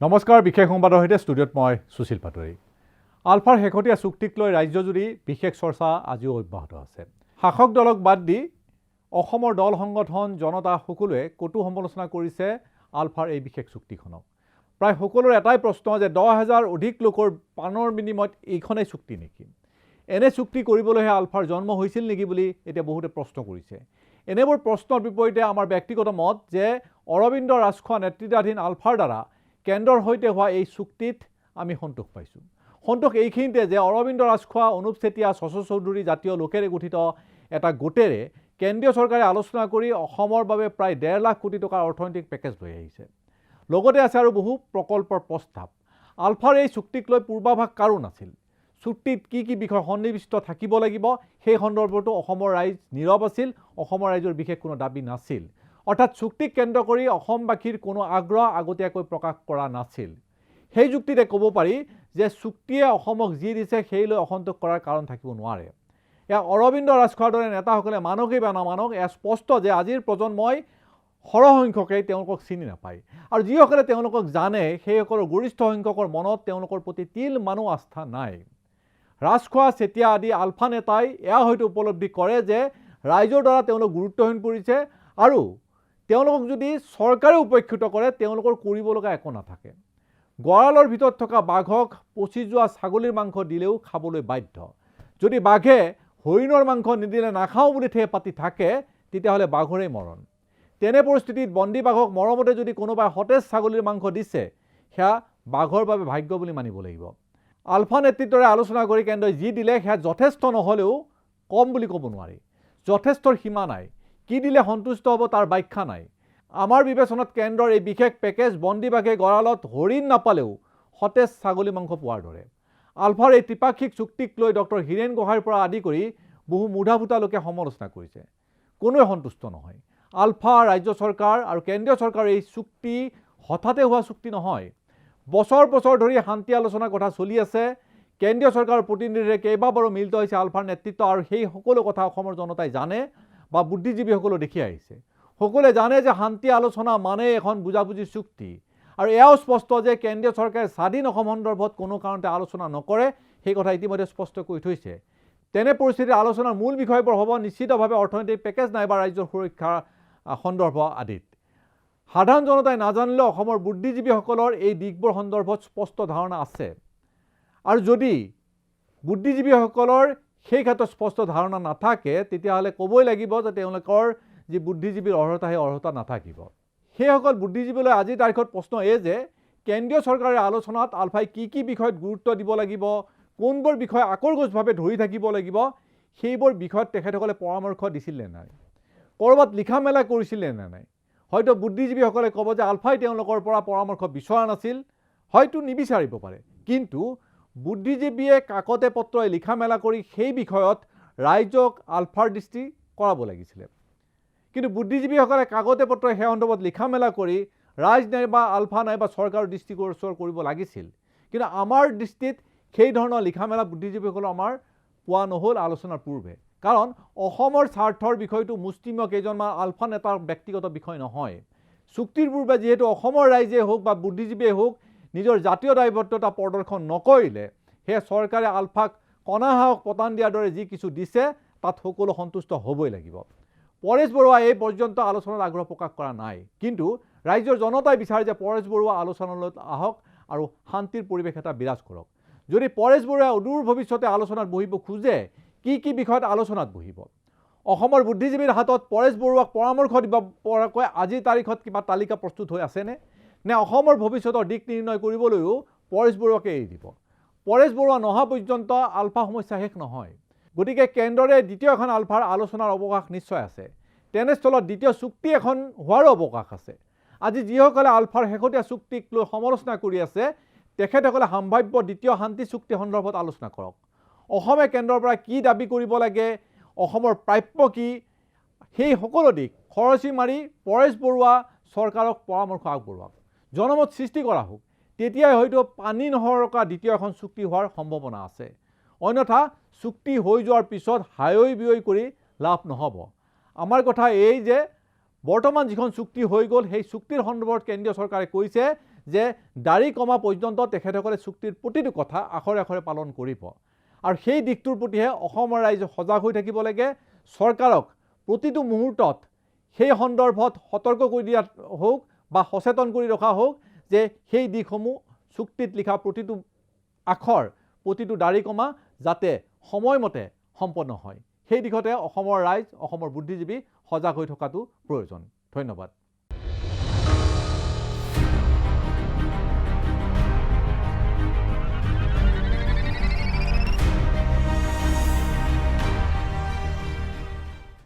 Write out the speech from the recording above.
নমস্কাৰ, বিশেষ সংবাদৰ সৈতে ষ্টুডিঅ'ত মই সুশীল পাটোৱাৰী। আলফাৰ শেহতীয়া চুক্তিক লৈ ৰাজ্যজুৰি বিশেষ চৰ্চা আজিও অব্যাহত আছে। শাসক দলক বাদ দি অসমৰ দল সংগঠন জনতা সকলোৱে কটু সমালোচনা কৰিছে আলফাৰ এই বিশেষ চুক্তিখনক। প্ৰায় সকলোৰে এটাই প্ৰশ্ন যে দহ হাজাৰ অধিক লোকৰ প্ৰাণৰ বিনিময়ত এইখনেই চুক্তি নেকি? এনে চুক্তি কৰিবলৈহে আলফাৰ জন্ম হৈছিল নেকি বুলি এতিয়া বহুতে প্ৰশ্ন কৰিছে। এনেবোৰ প্ৰশ্নৰ বিপৰীতে আমাৰ ব্যক্তিগত মত যে অৰবিন্দ ৰাজখোৱা নেতৃত্বাধীন আলফাৰ দ্বাৰা কেন্দ্ৰৰ সৈতে হোৱা এই চুক্তিত আমি সন্তোষ পাইছোঁ। সন্তোষ এইখিনিতে যে অৰবিন্দ ৰাজখোৱা, অনুপ চেতিয়া, শশী চৌধুৰী জাতীয় লোকেৰে গঠিত এটা গোটেৰে কেন্দ্ৰীয় চৰকাৰে আলোচনা কৰি অসমৰ বাবে প্ৰায় ডেৰ লাখ কোটি টকাৰ অৰ্থনৈতিক পেকেজ লৈ আহিছে। লগতে আছে আৰু বহু প্ৰকল্পৰ প্ৰস্তাৱ। আলফাৰ এই চুক্তিক লৈ পূৰ্বাভাস কাৰো নাছিল? চুক্তিত কি কি বিষয় সন্নিৱিষ্ট থাকিব লাগিব? সেই সন্দৰ্ভতো অসমৰ ৰাইজ নীৰৱ আছিল। অসমৰ ৰাইজৰ বিশেষ কোনো দাবি নাছিল। অৰ্থাৎ চুক্তিক কেন্দ্ৰ কৰি অসমবাসীৰ কোনো আগ্ৰহ আগতীয়াকৈ প্ৰকাশ কৰা নাছিল। সেই যুক্তিতে ক'ব পাৰি যে চুক্তিয়ে অসমক যি দিছে সেই লৈ অসন্তোষ কৰাৰ কাৰণ থাকিব নোৱাৰে। এয়া অৰবিন্দ ৰাজখোৱাৰ দৰে নেতাসকলে মানকেই বা নামানক এয়া স্পষ্ট যে আজিৰ প্ৰজন্মই সৰহসংখ্যকেই তেওঁলোকক চিনি নাপায় আৰু যিসকলে তেওঁলোকক জানে, সেইসকলৰ গৰিষ্ঠ সংখ্যকৰ মনত তেওঁলোকৰ প্ৰতি তিল মানুহ আস্থা নাই। ৰাজখোৱা চেতিয়া আদি আলফা নেতাই এয়া হয়তো উপলব্ধি কৰে যে ৰাইজৰ দ্বাৰা তেওঁলোক গুৰুত্বহীন পৰিছে আৰু তেওঁলোকক যদি চৰকাৰে উপেক্ষিত কৰে, তেওঁলোকৰ কৰিব লগা একো নাথাকে। গঁৰালৰ ভিতৰত থকা বাঘক পচি যোৱা ছাগলীৰ মাংস দিলেও খাবলৈ বাধ্য। যদি বাঘে হৰিণৰ মাংস নিদিলে নাখাওঁ বুলি ঠেহ পাতি থাকে, তেতিয়াহ'লে বাঘৰেই মৰণ। তেনে পৰিস্থিতিত বন্দী বাঘক মৰমতে যদি কোনোবাই সতেজ ছাগলীৰ মাংস দিছে, সেয়া বাঘৰ বাবে ভাগ্য বুলি মানিব লাগিব। আলফা নেতৃত্বৰে আলোচনা কৰি কেন্দ্ৰই যি দিলে, সেয়া যথেষ্ট নহ'লেও কম বুলি ক'ব নোৱাৰি। যথেষ্টৰ সীমা নাই। কি দিলে সন্তুষ্ট হ'ব তাৰ ব্যাখ্যা নাই। আমাৰ বিবেচনাত কেন্দ্ৰৰ এই বিশেষ পেকেজ বন্দী বাঘে গঁৰালত হৰিণ নাপালেও সতেজ ছাগলী মাংস পোৱাৰ দৰে। আলফাৰ এই ত্ৰিপাক্ষিক চুক্তিক লৈ ডক্টৰ হীৰেণ গোহাঁইৰ পৰা আদি কৰি বহু মুধাভুটা লোকে সমালোচনা কৰিছে। কোনোৱে সন্তুষ্ট নহয়। আলফা ৰাজ্য চৰকাৰ আৰু কেন্দ্ৰীয় চৰকাৰৰ এই চুক্তি হঠাতে হোৱা চুক্তি নহয়। বছৰ বছৰ ধৰি শান্তি আলোচনাৰ কথা চলি আছে। কেন্দ্ৰীয় চৰকাৰৰ প্ৰতিনিধিৰে কেইবাবাৰো মিলিত হৈছে আলফাৰ নেতৃত্ব আৰু সেই সকলো কথা অসমৰ জনতাই জানে। বা বুদ্ধিজীৱীসকলেও দেখি আহিছে। সকলোৱে জানে যে শান্তি আলোচনা মানে এখন বুজাবুজি চুক্তি। আৰু এয়াও স্পষ্ট যে কেন্দ্ৰীয় চৰকাৰে স্বাধীন অসম সন্দৰ্ভত কোনো কাৰণতে আলোচনা নকৰে, সেই কথা ইতিমধ্যে স্পষ্ট কৰি থৈছে। তেনে পৰিস্থিতিত আলোচনাৰ মূল বিষয়বোৰ হ'ব নিশ্চিতভাৱে অৰ্থনৈতিক পেকেজ নাইবা ৰাজ্যৰ সুৰক্ষা সন্দৰ্ভ আদিত। সাধাৰণ জনতাই নাজানিলেও অসমৰ বুদ্ধিজীৱীসকলৰ এই দিশবোৰ সন্দৰ্ভত স্পষ্ট ধাৰণা আছে। আৰু যদি বুদ্ধিজীৱীসকলৰ সেই ক্ষেত্ৰত স্পষ্ট ধাৰণা নাথাকে তেতিয়াহ'লে ক'বই লাগিব যে তেওঁলোকৰ যি বুদ্ধিজীৱীৰ অৰ্হতা সেই অৰ্হতা নাথাকিব। সেইসকল বুদ্ধিজীৱীলৈ আজিৰ তাৰিখত প্ৰশ্ন এই যে কেন্দ্ৰীয় চৰকাৰে আলোচনাত আলফাই কি কি বিষয়ত গুৰুত্ব দিব লাগিব কোনবোৰ বিষয় আকৰগোচভাৱে ধৰি থাকিব লাগিব সেইবোৰ বিষয়ত তেখেতসকলে পৰামৰ্শ দিছিল নে নাই? ক'ৰবাত লিখা মেলা কৰিছিলে নে নাই? হয়তো বুদ্ধিজীৱীসকলে ক'ব যে আলফাই তেওঁলোকৰ পৰা পৰামৰ্শ বিচৰা নাছিল হয়তো নিবিচাৰিব পাৰে। কিন্তু বুদ্ধিজীৱীয়ে কাকতে পত্ৰই লিখা মেলা কৰি সেই বিষয়ত ৰাইজক আলফাৰ দৃষ্টি কৰাব লাগিছিলে। কিন্তু বুদ্ধিজীৱীসকলে কাগজে পত্ৰই সেই সন্দৰ্ভত লিখা মেলা কৰি ৰাইজ নাইবা আলফা নাইবা চৰকাৰৰ দৃষ্টিগোচৰ কৰিব লাগিছিল। কিন্তু আমাৰ দৃষ্টিত সেই ধৰণৰ লিখা মেলা বুদ্ধিজীৱীসকলৰ আমাৰ পোৱা নহ'ল আলোচনাৰ পূৰ্বে। কাৰণ অসমৰ স্বাৰ্থৰ বিষয়টো মুষ্টিমীয় কেইজনমান আলফা নেতাৰ ব্যক্তিগত বিষয় নহয়। চুক্তিৰ পূৰ্বে যিহেতু অসমৰ ৰাইজে হওক বা বুদ্ধিজীৱীয়ে হওক নিজৰ জাতীয় দায়বদ্ধতা প্ৰদৰ্শন নকৰিলে, সেয়ে চৰকাৰে আলফাক কণাহাহক পতান দিয়াৰ দৰে যি কিছু দিছে, তাত সকলো সন্তুষ্ট হ'বই লাগিব। পৰেশ বৰুৱা এই পৰ্যন্ত আলোচনাত আগ্ৰহ প্ৰকাশ কৰা নাই। কিন্তু ৰাজ্যৰ জনতাই বিচাৰে যে পৰেশ বৰুৱা আলোচনালৈ আহক আৰু শান্তিৰ পৰিৱেশ এটা বিৰাজ কৰক। যদি পৰেশ বৰুৱাই অদূৰ ভৱিষ্যতে আলোচনাত বহিব খোজে, কি কি বিষয়ত আলোচনাত বহিব? অসমৰ বুদ্ধিজীৱীৰ হাতত পৰেশ বৰুৱাক পৰামৰ্শ দিব পৰাকৈ আজিৰ তাৰিখত কিবা তালিকা প্ৰস্তুত হৈ আছেনে? নে অসমৰ ভৱিষ্যতৰ দিশ নিৰ্ণয় কৰিবলৈও পৰেশ বৰুৱাকে এৰি দিব। পৰেশ বৰুৱা নহা পৰ্যন্ত আলফা সমস্যা শেষ নহয়। গতিকে কেন্দ্ৰৰে দ্বিতীয় এখন আলফাৰ আলোচনাৰ অৱকাশ নিশ্চয় আছে। তেনেস্থলত দ্বিতীয় চুক্তি এখন হোৱাৰো অৱকাশ আছে। আজি যিসকলে আলফাৰ শেহতীয়া চুক্তিক লৈ সমালোচনা কৰি আছে, তেখেতসকলে সম্ভাৱ্য দ্বিতীয় শান্তি চুক্তি সন্দৰ্ভত আলোচনা কৰক। অসমে কেন্দ্ৰৰ পৰা কি দাবি কৰিব লাগে, অসমৰ প্ৰাপ্য কি, সেই সকলো দিশ খৰচী মাৰি পৰেশ বৰুৱা চৰকাৰক পৰামৰ্শ আগবঢ়োৱাওক। জনমত সৃষ্টি কৰা হওক তেতিয়াই হয়তো পানী নসৰকা দ্বিতীয় এখন চুক্তি হোৱাৰ সম্ভাৱনা আছে। অন্যথা চুক্তি হৈ যোৱাৰ পিছত হায়ৈ বিয়ৈ কৰি লাভ নহ'ব। আমাৰ কথা এই যে বৰ্তমান যিখন চুক্তি হৈ গ'ল সেই চুক্তিৰ সন্দৰ্ভত কেন্দ্ৰীয় চৰকাৰে কৈছে যে দাড়ি কমা পৰ্যন্ত তেখেতসকলে চুক্তিৰ প্ৰতিটো কথা আখৰে আখৰে পালন কৰিব। আৰু সেই দিশটোৰ প্ৰতিহে অসমৰ ৰাইজ সজাগ হৈ থাকিব লাগে। চৰকাৰক প্ৰতিটো মুহূৰ্তত সেই সন্দৰ্ভত সতৰ্ক কৰি দিয়া হওক বা সচেতন কৰি ৰখা হওক যে সেই দিশসমূহ চুক্তিত লিখা প্ৰতিটো আখৰ প্ৰতিটো দাড়ি কমা যাতে সময়মতে সম্পন্ন হয়। সেই দিশতে অসমৰ ৰাইজ অসমৰ বুদ্ধিজীৱী সজাগ হৈ থকাটো প্ৰয়োজন। ধন্যবাদ।